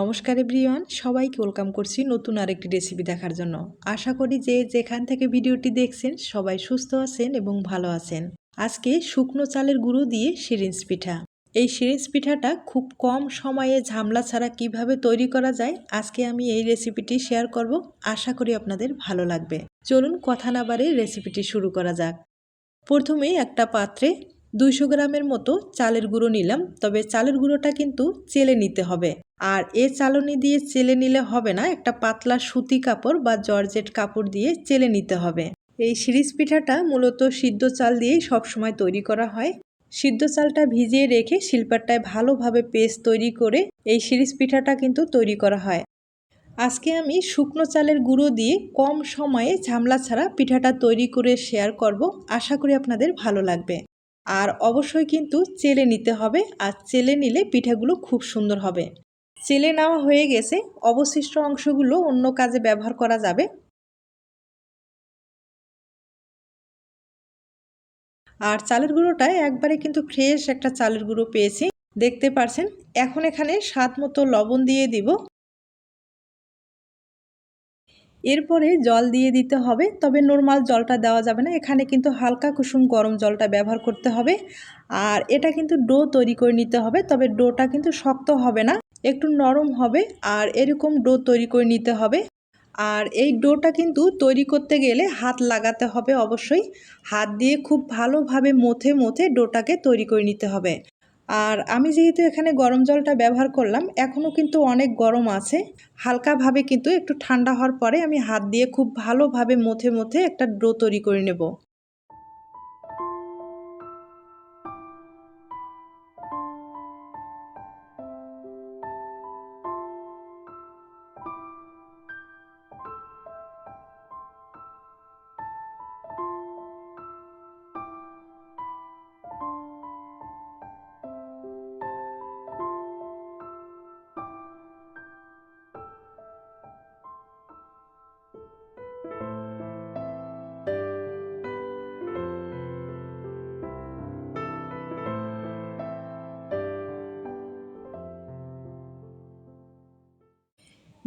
নমস্কার এভরিওয়ান, সবাইকে ওয়েলকাম করছি নতুন আরেকটি রেসিপি দেখার জন্য। আশা করি যে যেখান থেকে ভিডিওটি দেখছেন, সবাই সুস্থ আছেন এবং ভালো আছেন। আজকে শুকনো চালের গুঁড়ো দিয়ে সিরিঞ্জ পিঠা। এই সিরিঞ্জ পিঠাটা খুব কম সময়ে ঝামলা ছাড়া কীভাবে তৈরি করা যায়, আজকে আমি এই রেসিপিটি শেয়ার করব। আশা করি আপনাদের ভালো লাগবে। চলুন কথা না বাড়ে রেসিপিটি শুরু করা যাক। প্রথমে একটা পাত্রে দুইশো গ্রামের মতো চালের গুঁড়ো নিলাম, তবে চালের গুঁড়োটা কিন্তু চেলে নিতে হবে। আর এ চালনি দিয়ে চেলে নিলে হবে না, একটা পাতলা সুতি কাপড় বা জর্জেট কাপড় দিয়ে চেলে নিতে হবে। এই সিরিজ পিঠাটা মূলত সিদ্ধ চাল দিয়েই সবসময় তৈরি করা হয়। সিদ্ধ চালটা ভিজিয়ে রেখে শিল্পারটায় ভালোভাবে পেস্ট তৈরি করে এই সিরিজ পিঠাটা কিন্তু তৈরি করা হয়। আজকে আমি শুকনো চালের গুঁড়ো দিয়ে কম সময়ে ঝামলা ছাড়া পিঠাটা তৈরি করে শেয়ার করব। আশা করি আপনাদের ভালো লাগবে। আর অবশ্যই কিন্তু চেলে নিতে হবে আর চেলে নিলে পিঠাগুলো খুব সুন্দর হবে। চেলে নেওয়া হয়ে গেছে, অবশিষ্ট অংশগুলো অন্য কাজে ব্যবহার করা যাবে। আর চালের গুঁড়োটায় একবারে কিন্তু ফ্রেশ একটা চালের গুঁড়ো পেয়েছি, দেখতে পারছেন? এখন এখানে স্বাদ মতো লবণ দিয়ে দিব। এরপরে জল দিয়ে দিতে হবে, তবে নর্মাল জলটা দেওয়া যাবে না। এখানে কিন্তু হালকা কুসুম গরম জলটা ব্যবহার করতে হবে। আর এটা কিন্তু ডো তৈরি করে নিতে হবে, তবে ডোটা কিন্তু শক্ত হবে না, একটু নরম হবে আর এরকম ডো তৈরি করে নিতে হবে। আর এই ডোটা কিন্তু তৈরি করতে গেলে হাত লাগাতে হবে অবশ্যই। হাত দিয়ে খুব ভালোভাবে মথে মথে ডোটাকে তৈরি করে নিতে হবে। আর আমি যেহেতু এখানে গরম জলটা ব্যবহার করলাম এখনও কিন্তু অনেক গরম আছে। হালকাভাবে কিন্তু একটু ঠান্ডা হওয়ার পরে আমি হাত দিয়ে খুব ভালোভাবে মথে মথে একটা ডো তৈরি করে নেব।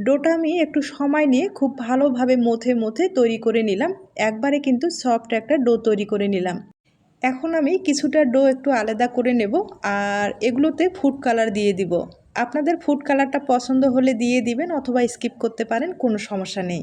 ডোটা আমি একটু সময় নিয়ে খুব ভালোভাবে মথে মথে তৈরি করে নিলাম। একবারে কিন্তু সফট একটা ডো তৈরি করে নিলাম। এখন আমি কিছুটা ডো একটু আলাদা করে নেব আর এগুলোতে ফুড কালার দিয়ে দিব। আপনাদের ফুড কালারটা পছন্দ হলে দিয়ে দিবেন অথবা স্কিপ করতে পারেন, কোনো সমস্যা নেই।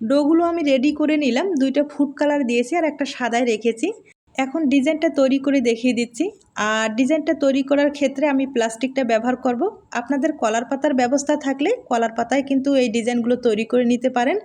ডোগুলো আমি রেডি করে নিলাম। দুইটা ফুড কালার দিয়েছি আর একটা সাদায় রেখেছি। এখন ডিজাইনটা তৈরি করে দেখিয়ে দিচ্ছি। আর ডিজাইনটা তৈরি করার ক্ষেত্রে আমি প্লাস্টিকটা ব্যবহার করব। আপনাদের কলার পাতার ব্যবস্থা থাকলে কলার পাতায় কিন্তু এই ডিজাইনগুলো তৈরি করে নিতে পারেন।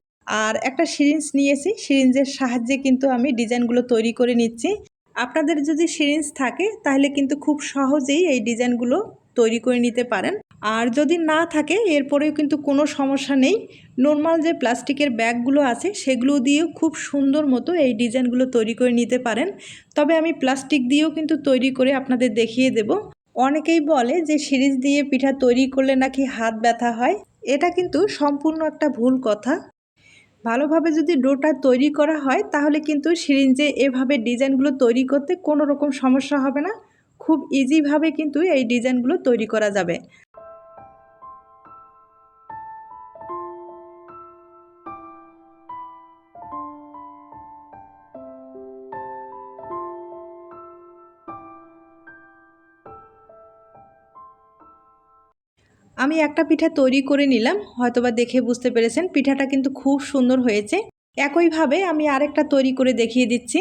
আর একটা সিরিঞ্জ নিয়েছি। সিরিঞ্জের সাহায্যে কিন্তু আমি ডিজাইনগুলো তৈরি করে নিচ্ছি। আপনাদের যদি সিরিঞ্জ থাকে, তাহলে কিন্তু খুব সহজেই এই ডিজাইনগুলো তৈরি করে নিতে পারেন। আর যদি না থাকে, এরপরেও কিন্তু কোনো সমস্যা নেই। নর্মাল যে প্লাস্টিকের ব্যাগগুলো আছে, সেগুলো দিয়েও খুব সুন্দর মতো এই ডিজাইনগুলো তৈরি করে নিতে পারেন। তবে আমি প্লাস্টিক দিয়েও কিন্তু তৈরি করে আপনাদের দেখিয়ে দেব। অনেকেই বলে যে সিরিজ দিয়ে পিঠা তৈরি করলে নাকি হাত ব্যথা হয়। এটা কিন্তু সম্পূর্ণ একটা ভুল কথা। ভালোভাবে যদি ডোটা তৈরি করা হয়, তাহলে কিন্তু সিরিঞ্জে এভাবে ডিজাইনগুলো তৈরি করতে কোনো রকম সমস্যা হবে না। খুব ইজিভাবে কিন্তু এই ডিজাইনগুলো তৈরি করা যাবে। আমি একটা পিঠা তৈরি করে নিলাম, হয়তোবা দেখে বুঝতে পেরেছেন, পিঠাটা কিন্তু খুব সুন্দর হয়েছে। একইভাবে আমি আরেকটা তৈরি করে দেখিয়ে দিচ্ছি।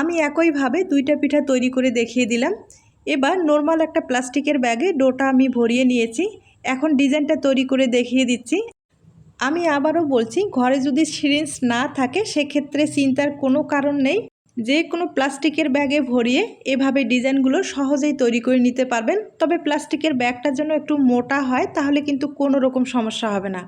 আমি একইভাবে দুইটা পিঠা তৈরি করে দেখিয়ে দিলাম। এবার নর্মাল একটা প্লাস্টিকের ব্যাগে ডোটা আমি ভরিয়ে নিয়েছি। এখন ডিজাইনটা তৈরি করে দেখিয়ে দিচ্ছি। আমি আবারও বলছি, ঘরে যদি সিরিঞ্জ না থাকে, সেক্ষেত্রে চিন্তার কোনো কারণ নেই। যে কোনো প্লাস্টিকের ব্যাগে ভরিয়ে এভাবে ডিজাইনগুলো সহজেই তৈরি করে নিতে পারবেন। তবে প্লাস্টিকের ব্যাগটা যেন একটু মোটা হয়, তাহলে কিন্তু কোনো রকম সমস্যা হবে না।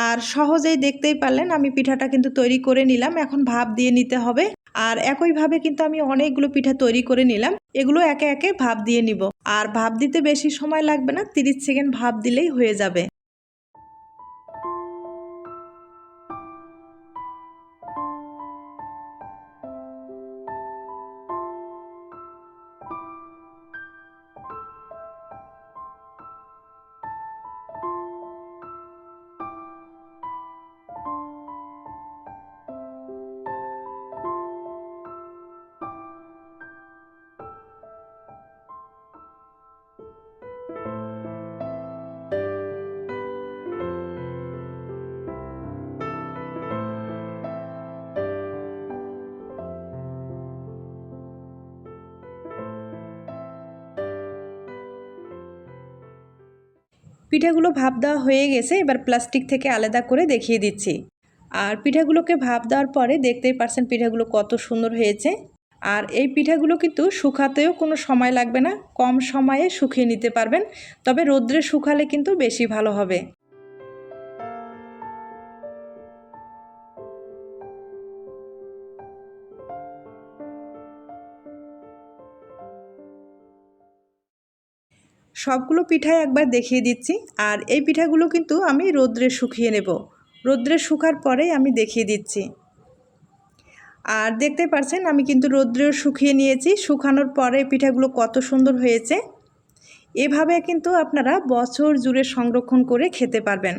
আর সহজেই দেখতেই পারলেন, আমি পিঠাটা কিন্তু তৈরি করে নিলাম। এখন ভাপ দিয়ে নিতে হবে। আর একইভাবে কিন্তু আমি অনেকগুলো পিঠা তৈরি করে নিলাম। এগুলো একে একে ভাপ দিয়ে নিব। আর ভাপ দিতে বেশি সময় লাগবে না, তিরিশ সেকেন্ড ভাপ দিলেই হয়ে যাবে। পিঠাগুলো ভাপ দেওয়া হয়ে গেছে, এবার প্লাস্টিক থেকে আলাদা করে দেখিয়ে দিচ্ছি। আর পিঠাগুলোকে ভাপ দেওয়ার পরে দেখতেই পারছেন পিঠাগুলো কত সুন্দর হয়েছে। আর এই পিঠাগুলো কিন্তু শুকাতেও কোনো সময় লাগবে না, কম সময়ে শুকিয়ে নিতে পারবেন, তবে রোদ্রে শুকালে কিন্তু বেশি ভালো হবে। সবগুলো পিঠাই একবার দেখিয়ে দিচ্ছি। আর এই পিঠাগুলো কিন্তু আমি রোদ্রে শুকিয়ে নেব। রোদ্রে শুকার পরেই আমি দেখিয়ে দিচ্ছি। আর দেখতে পাচ্ছেন আমি কিন্তু রোদ্রেও শুকিয়ে নিয়েছি। শুকানোর পরে পিঠাগুলো কত সুন্দর হয়েছে। এভাবে কিন্তু আপনারা বছর জুড়ে সংরক্ষণ করে খেতে পারবেন।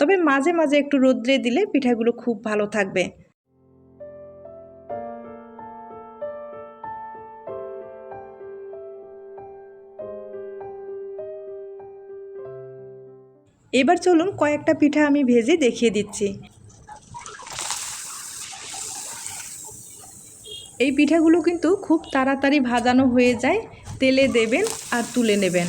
তবে মাঝে মাঝে একটু রোদ্রে দিলে পিঠাগুলো খুব ভালো থাকবে। এবার চলুন কয়েকটা পিঠা আমি ভেজে দেখিয়ে দিচ্ছি। এই পিঠাগুলো কিন্তু খুব তাড়াতাড়ি ভাজানো হয়ে যায়, তেলে দেবেন আর তুলে নেবেন।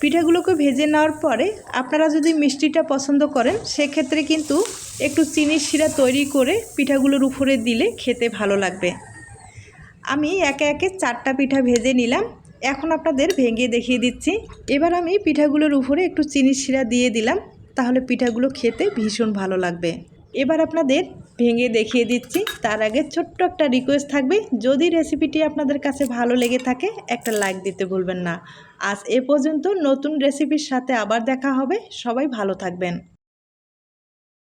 পিঠাগুলোকে ভেজে নেওয়ার পরে আপনারা যদি মিষ্টিটা পছন্দ করেন, সেক্ষেত্রে কিন্তু একটু চিনির শিরা তৈরি করে পিঠাগুলোর উপরে দিলে খেতে ভালো লাগবে। আমি একে একে চারটা পিঠা ভেজে নিলাম। এখন আপনাদের ভেঙে দেখিয়ে দিচ্ছি। এবার আমি পিঠাগুলোর উপরে একটু চিনির শিরা দিয়ে দিলাম, তাহলে পিঠাগুলো খেতে ভীষণ ভালো লাগবে। এবার আপনাদের ভেঙে দেখিয়ে দিচ্ছি। তার আগে ছোট্ট একটা রিকোয়েস্ট থাকবে। যদি রেসিপিটি আপনাদের কাছে ভালো লেগে থাকে, একটা লাইক দিতে ভুলবেন না। আজ এ পর্যন্ত নতুন রেসিপির সাথে আবার দেখা হবে। সবাই ভালো থাকবেন।